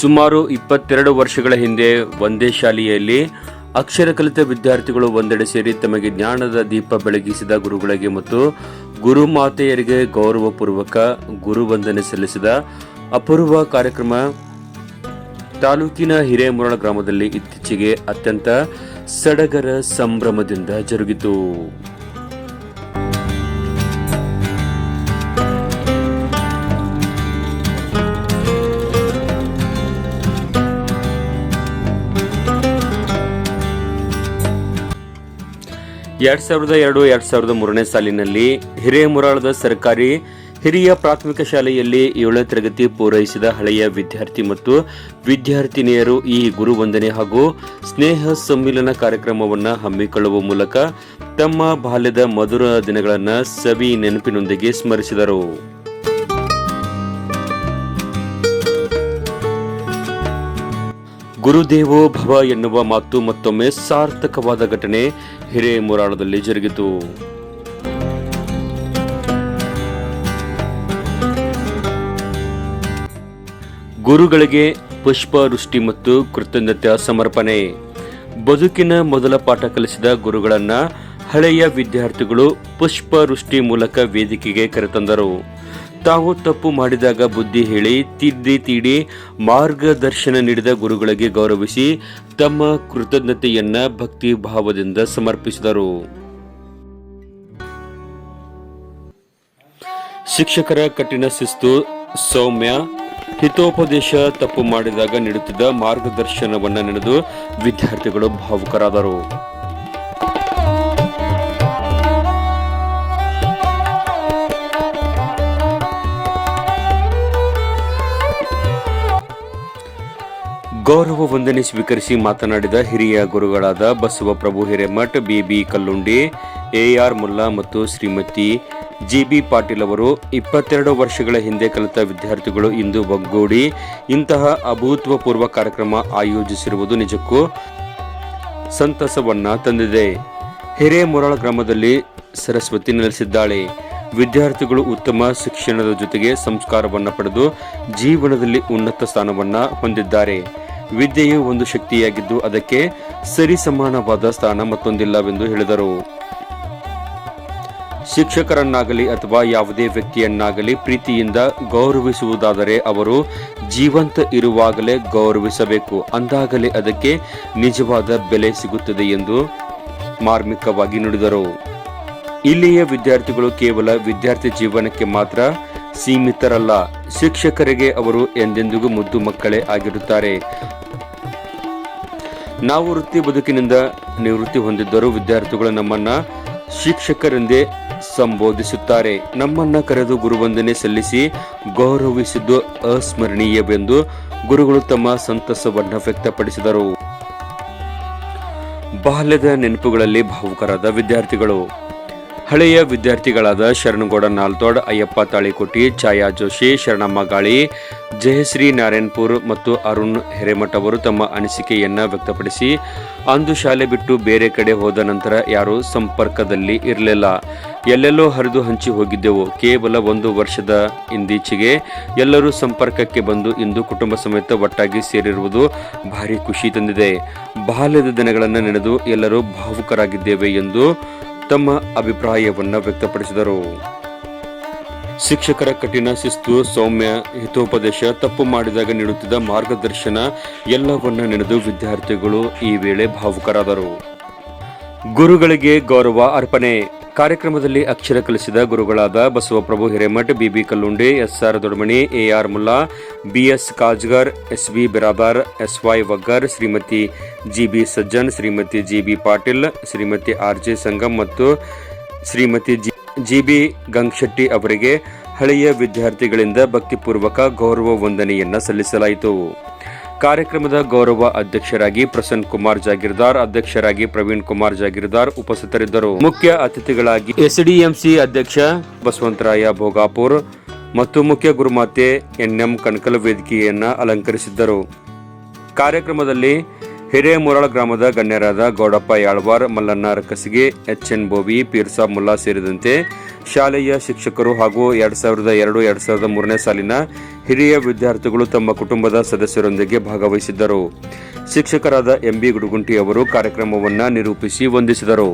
ಸುಮಾರು ಇಪ್ಪತ್ತೆರಡು ವರ್ಷಗಳ ಹಿಂದೆ ಒಂದೇ ಶಾಲೆಯಲ್ಲಿ ಅಕ್ಷರ ಕಲಿತ ವಿದ್ಯಾರ್ಥಿಗಳು ಒಂದೆಡೆ ಸೇರಿ ತಮಗೆ ಜ್ಞಾನದ ದೀಪ ಬೆಳಗಿಸಿದ ಗುರುಗಳಿಗೆ ಮತ್ತು ಗುರುಮಾತೆಯರಿಗೆ ಗೌರವಪೂರ್ವಕ ಗುರುವಂದನೆ ಸಲ್ಲಿಸಿದ ಅಪೂರ್ವ ಕಾರ್ಯಕ್ರಮ ತಾಲೂಕಿನ ಹಿರೇಮುರಳ ಗ್ರಾಮದಲ್ಲಿ ಇತ್ತೀಚೆಗೆ ಅತ್ಯಂತ ಸಡಗರ ಸಂಭ್ರಮದಿಂದ ಜರುಗಿತು. ಎರಡ್ ಸಾವಿರದ ಎರಡು, ಎರಡ್ ಸಾವಿರದ ಮೂರನೇ ಸಾಲಿನಲ್ಲಿ ಹಿರೇಮುರಾಳದ ಸರ್ಕಾರಿ ಹಿರಿಯ ಪ್ರಾಥಮಿಕ ಶಾಲೆಯಲ್ಲಿ ಏಳನೇ ತರಗತಿ ಪೂರೈಸಿದ ಹಳೆಯ ವಿದ್ಯಾರ್ಥಿ ಮತ್ತು ವಿದ್ಯಾರ್ಥಿನಿಯರು ಈ ಗುರುವಂದನೆ ಹಾಗೂ ಸ್ನೇಹ ಸಮ್ಮಿಲನ ಕಾರ್ಯಕ್ರಮವನ್ನು ಹಮ್ಮಿಕೊಳ್ಳುವ ಮೂಲಕ ತಮ್ಮ ಬಾಲ್ಯದ ಮಧುರ ದಿನಗಳನ್ನು ಸವಿ ನೆನಪಿನೊಂದಿಗೆ ಸ್ಮರಿಸಿದರು. ಗುರುದೇವೋ ಭವ ಎನ್ನುವ ಮಾತು ಮತ್ತೊಮ್ಮೆ ಸಾರ್ಥಕವಾದ ಘಟನೆ ಹಿರೇಮುರಾಳದಲ್ಲಿ ಜರುಗಿತು. ಗುರುಗಳಿಗೆ ಪುಷ್ಪವೃಷ್ಟಿ ಮತ್ತು ಕೃತಜ್ಞತೆ ಸಮರ್ಪಣೆ. ಬದುಕಿನ ಮೊದಲ ಪಾಠ ಕಲಿಸಿದ ಗುರುಗಳನ್ನು ಹಳೆಯ ವಿದ್ಯಾರ್ಥಿಗಳು ಪುಷ್ಪವೃಷ್ಟಿ ಮೂಲಕ ವೇದಿಕೆಗೆ ಕರೆತಂದರು. ತಾವು ತಪ್ಪು ಮಾಡಿದಾಗ ಬುದ್ಧಿ ಹೇಳಿ, ತಿದ್ದಿ ತೀಡಿ, ಮಾರ್ಗದರ್ಶನ ನೀಡಿದ ಗುರುಗಳಿಗೆ ಗೌರವಿಸಿ ತಮ್ಮ ಕೃತಜ್ಞತೆಯನ್ನ ಭಕ್ತಿ ಭಾವದಿಂದ ಸಮರ್ಪಿಸಿದರು. ಶಿಕ್ಷಕರ ಕಠಿಣ ಶಿಸ್ತು, ಸೌಮ್ಯ, ಹಿತೋಪದೇಶ ತಪ್ಪು ಮಾಡಿದಾಗ ನೀಡುತ್ತಿದ್ದ ಮಾರ್ಗದರ್ಶನವನ್ನು ನೆನೆದು ವಿದ್ಯಾರ್ಥಿಗಳು ಭಾವುಕರಾದರು. ಗೌರವ ವಂದನೆ ಸ್ವೀಕರಿಸಿ ಮಾತನಾಡಿದ ಹಿರಿಯ ಗುರುಗಳಾದ Basavaprabhu Hiremath, B B Kallundi, A R Mulla ಮತ್ತು ಶ್ರೀಮತಿ ಜಿಬಿ ಪಾಟೀಲ್ ಅವರು ಇಪ್ಪತ್ತೆರಡು ವರ್ಷಗಳ ಹಿಂದೆ ಕಲಿತ ವಿದ್ಯಾರ್ಥಿಗಳು ಇಂದು ಒಗ್ಗೂಡಿ ಇಂತಹ ಅಭೂತಪೂರ್ವ ಕಾರ್ಯಕ್ರಮ ಆಯೋಜಿಸಿರುವುದು ನಿಜಕ್ಕೂ ಸಂತಸವನ್ನ ತಂದಿದೆ. ಹಿರೇಮೊರಳ ಗ್ರಾಮದಲ್ಲಿ ಸರಸ್ವತಿ ನೆಲೆಸಿದ್ದಾಳೆ. ವಿದ್ಯಾರ್ಥಿಗಳು ಉತ್ತಮ ಶಿಕ್ಷಣದ ಜೊತೆಗೆ ಸಂಸ್ಕಾರವನ್ನು ಪಡೆದು ಜೀವನದಲ್ಲಿ ಉನ್ನತ ಸ್ಥಾನವನ್ನು ಹೊಂದಿದ್ದಾರೆ. ವಿದ್ಯೆಯು ಒಂದು ಶಕ್ತಿಯಾಗಿದ್ದು ಅದಕ್ಕೆ ಸರಿಸಮಾನವಾದ ಸ್ಥಾನ ಮತ್ತೊಂದಿಲ್ಲವೆಂದು ಹೇಳಿದರು. ಶಿಕ್ಷಕರನ್ನಾಗಲಿ ಅಥವಾ ಯಾವುದೇ ವ್ಯಕ್ತಿಯನ್ನಾಗಲಿ ಪ್ರೀತಿಯಿಂದ ಗೌರವಿಸುವುದಾದರೆ ಅವರು ಜೀವಂತ ಇರುವಾಗಲೇ ಗೌರವಿಸಬೇಕು, ಅಂದಾಗಲೇ ಅದಕ್ಕೆ ನಿಜವಾದ ಬೆಲೆ ಸಿಗುತ್ತದೆ ಎಂದು ಮಾರ್ಮಿಕವಾಗಿ ನುಡಿದರು. ಇಲ್ಲಿಯ ವಿದ್ಯಾರ್ಥಿಗಳು ಕೇವಲ ವಿದ್ಯಾರ್ಥಿ ಜೀವನಕ್ಕೆ ಮಾತ್ರ ಸೀಮಿತರಲ್ಲ. ಶಿಕ್ಷಕರಿಗೆ ಅವರು ಎಂದೆಂದಿಗೂ ಮುದ್ದು ಮಕ್ಕಳೇ ಆಗಿರುತ್ತಾರೆ. ನಾವು ವೃತ್ತಿ ಬದುಕಿನಿಂದ ನಿವೃತ್ತಿ ಹೊಂದಿದ್ದರೂ ವಿದ್ಯಾರ್ಥಿಗಳು ನಮ್ಮನ್ನ ಶಿಕ್ಷಕರೆಂದೇ ಸಂಬೋಧಿಸುತ್ತಾರೆ. ನಮ್ಮನ್ನ ಕರೆದು ಗುರುವಂದನೆ ಸಲ್ಲಿಸಿ ಗೌರವಿಸಿದ್ದು ಅಸ್ಮರಣೀಯವೆಂದು ಗುರುಗಳು ತಮ್ಮ ಸಂತಸವನ್ನು ವ್ಯಕ್ತಪಡಿಸಿದರು. ಬಾಲ್ಯದ ನೆನಪುಗಳಲ್ಲಿ ಭಾವುಕರಾದ ವಿದ್ಯಾರ್ಥಿಗಳು. ಹಳೆಯ ವಿದ್ಯಾರ್ಥಿಗಳಾದ ಶರಣಗೌಡ ನಾಲ್ತೋಡ್ ಅಯ್ಯಪ್ಪ ತಾಳಿಕೋಟಿ, ಛಾಯಾ ಜೋಶಿ, ಶರಣಮ್ಮ ಗಾಳಿ, ಜಯಶ್ರೀ ನಾರಾಯಣ್ಪುರ್ ಮತ್ತು ಅರುಣ್ ಹಿರೇಮಠ್ ಅವರು ತಮ್ಮ ಅನಿಸಿಕೆಯನ್ನು ವ್ಯಕ್ತಪಡಿಸಿ, ಅಂದು ಶಾಲೆ ಬಿಟ್ಟು ಬೇರೆ ಕಡೆ ಹೋದ ನಂತರ ಯಾರೂ ಸಂಪರ್ಕದಲ್ಲಿ ಇರಲಿಲ್ಲ. ಎಲ್ಲೆಲ್ಲೋ ಹರಿದು ಹಂಚಿ ಹೋಗಿದ್ದೆವು. ಕೇವಲ ಒಂದು ವರ್ಷದ ಇಂದೀಚೆಗೆ ಎಲ್ಲರೂ ಸಂಪರ್ಕಕ್ಕೆ ಬಂದು ಇಂದು ಕುಟುಂಬ ಸಮೇತ ಒಟ್ಟಾಗಿ ಸೇರಿರುವುದು ಭಾರಿ ಖುಷಿ ತಂದಿದೆ. ಬಾಲ್ಯದ ದಿನಗಳನ್ನು ನೆನೆದು ಎಲ್ಲರೂ ಭಾವುಕರಾಗಿದ್ದೇವೆ ಎಂದು ತಮ್ಮ ಅಭಿಪ್ರಾಯವನ್ನು ವ್ಯಕ್ತಪಡಿಸಿದರು. ಶಿಕ್ಷಕರ ಕಠಿಣ ಶಿಸ್ತು, ಸೌಮ್ಯ ಹಿತೋಪದೇಶ, ತಪ್ಪು ಮಾಡಿದಾಗ ನೀಡುತ್ತಿದ್ದ ಮಾರ್ಗದರ್ಶನ ಎಲ್ಲವನ್ನ ನೆನೆದು ವಿದ್ಯಾರ್ಥಿಗಳು ಈ ವೇಳೆ ಭಾವುಕರಾದರು. ಗುರುಗಳಿಗೆ ಗೌರವ ಅರ್ಪಣೆ. ಕಾರ್ಯಕ್ರಮದಲ್ಲಿ ಅಕ್ಷರ ಕಲಿಸಿದ ಗುರುಗಳಾದ Basavaprabhu Hiremath, B B Kallunde, S R Dodamani, A R Mulla, B S Kajgar, S V Biradar, S Y Waggar, Shrimati G B Sajjan, Shrimati G B Patil, Shrimati R J Sangam ಮತ್ತು Shrimati GB ಗಂಗ್ಶೆಟ್ಟಿ ಅವರಿಗೆ ಹಳೆಯ ವಿದ್ಯಾರ್ಥಿಗಳಿಂದ ಭಕ್ತಿಪೂರ್ವಕ ಗೌರವ ವಂದನೆಯನ್ನು ಸಲ್ಲಿಸಲಾಯಿತು. ಕಾರ್ಯಕ್ರಮದ ಗೌರವ ಅಧ್ಯಕ್ಷರಾಗಿ ಪ್ರಸನ್ನ ಕುಮಾರ್ ಜಾಗಿರ್ದಾರ್ ಅಧ್ಯಕ್ಷರಾಗಿ ಪ್ರವೀಣ್ ಕುಮಾರ್ ಜಾಗಿರ್ದಾರ್ ಉಪಸ್ಥಿತರಿದ್ದರು. ಮುಖ್ಯ ಅತಿಥಿಗಳಾಗಿ ಎಸ್ಡಿಎಂಸಿ ಅಧ್ಯಕ್ಷ ಬಸವಂತರಾಯ ಭೋಗಾಪುರ್ ಮತ್ತು ಮುಖ್ಯ ಗುರುಮಾತೆ ಎನ್ಎಂ ಕನಕಲ ವೇದಿಕೆಯನ್ನು ಅಲಂಕರಿಸಿದ್ದರು. ಕಾರ್ಯಕ್ರಮದಲ್ಲಿ ಹಿರೇಮುರಳ ಗ್ರಾಮದ ಗಣ್ಯರಾದ ಗೌಡಪ್ಪ ಯಾಳ್ವಾರ್ ಮಲ್ಲಣ್ಣ ಕಸಗಿ ಎಚ್ ಎನ್ ಬೋವಿ, ಪೀರ್ಸಾ ಮುಲ್ಲಾ ಸೇರಿದಂತೆ ಶಾಲೆಯ ಶಿಕ್ಷಕರು ಹಾಗೂ ಎರಡ್ ಸಾವಿರದ ಎರಡು, ಎರಡ್ ಸಾವಿರದ ಮೂರನೇ ಸಾಲಿನ ಹಿರಿಯ ವಿದ್ಯಾರ್ಥಿಗಳು ತಮ್ಮ ಕುಟುಂಬದ ಸದಸ್ಯರೊಂದಿಗೆ ಭಾಗವಹಿಸಿದ್ದರು. ಶಿಕ್ಷಕರಾದ ಎಂಬಿ ಗುಡುಗುಂಟಿ ಅವರು ಕಾರ್ಯಕ್ರಮವನ್ನು ನಿರೂಪಿಸಿ ವಂದಿಸಿದರು.